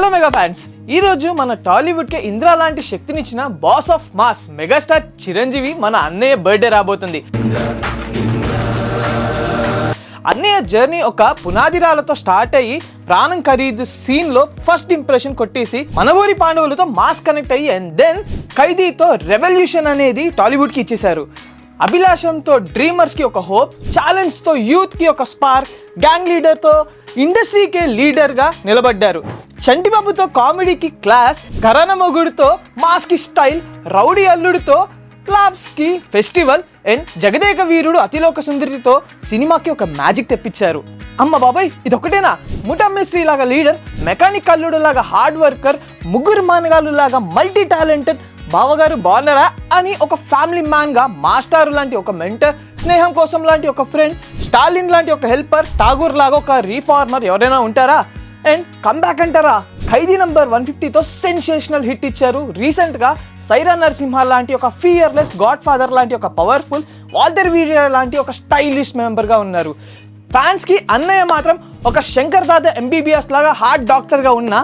Hello mega fans ఈ రోజు మన టాలీవుడ్కి ఇంద్రా లాంటి శక్తినిచ్చిన boss of mass megastar Chiranjeevi మన అన్నయ్య బర్త్డే రాబోతుంది. అన్నయ్య జర్నీ ఒక పునాదిరాలతో స్టార్ట్ అయ్యి ప్రాణం ఖరీదు సీన్లో ఫస్ట్ ఇంప్రెషన్ కొట్టేసి మనవూరి పాండవులతో మాస్ కనెక్ట్ అయ్యి అండ్ దెన్ ఖైదీతో రెవల్యూషన్ అనేది టాలీవుడ్కి ఇచ్చేశారు. అభిలాషంతో డ్రీమర్స్కి ఒక హోప్ ఛాలెంజ్తో యూత్కి ఒక స్పార్క్ గ్యాంగ్ లీడర్తో ఇండస్ట్రీకే లీడర్గా నిలబడ్డారు. చంటిబాబుతో కామెడీకి క్లాస్ కరణ మొగుడుతో మాస్కి స్టైల్ రౌడీ అల్లుడితో లాబ్స్కి ఫెస్టివల్ అండ్ జగదేక వీరుడు అతిలోక సుందరితో సినిమాకి ఒక మ్యాజిక్ తెప్పించారు. అమ్మ బాబాయ్ ఇదొకటేనా ముఠామిశ్రీ లాగా లీడర్ మెకానిక్ అల్లుడు లాగా హార్డ్ వర్కర్ ముగ్గురు మానగాళ్ళు లాగా మల్టీ టాలెంటెడ్ బావగారు బాగున్నారా అని ఒక ఫ్యామిలీ మ్యాన్గా మాస్టారు లాంటి ఒక మెంటర్ స్నేహం కోసం లాంటి ఒక ఫ్రెండ్ స్టాలిన్ లాంటి ఒక హెల్పర్ ఠాగూర్ లాగా ఒక రీఫార్మర్ ఎవరైనా ఉంటారా? అండ్ కమ్బ్యాక్ అంటారా? ఖైదీ నంబర్ వన్ ఫిఫ్టీతో సెన్సేషనల్ హిట్ ఇచ్చారు. రీసెంట్గా సైరా నరసింహ లాంటి ఒక ఫియర్లెస్ గాడ్ ఫాదర్ లాంటి ఒక పవర్ఫుల్ వాల్టర్ వీడియో లాంటి ఒక స్టైలిష్ మెంబర్గా ఉన్నారు. ఫ్యాన్స్కి అన్నయ్య మాత్రం ఒక శంకర్ దాదా ఎంబీబీఎస్ లాగా హార్ట్ డాక్టర్గా ఉన్న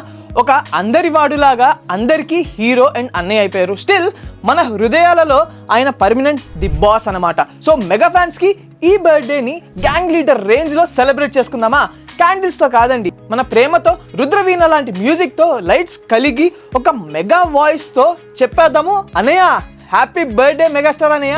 ఒక అందరి వాడులాగా అందరికీ హీరో అండ్ అన్నయ్య అయిపోయారు. స్టిల్ మన హృదయాలలో ఆయన పర్మనెంట్ ది బాస్ అనమాట సో మెగా ఫ్యాన్స్కి ఈ బర్త్డేని గ్యాంగ్ లీడర్ రేంజ్లో సెలబ్రేట్ చేసుకుందామా? క్యాండిల్స్తో కాదండి మన ప్రేమతో రుద్రవీణ లాంటి మ్యూజిక్తో లైట్స్ కలిగి ఒక మెగా వాయిస్తో చెప్పేద్దాము. అన్నయ్య హ్యాపీ బర్త్డే మెగాస్టార్ అన్నయ్య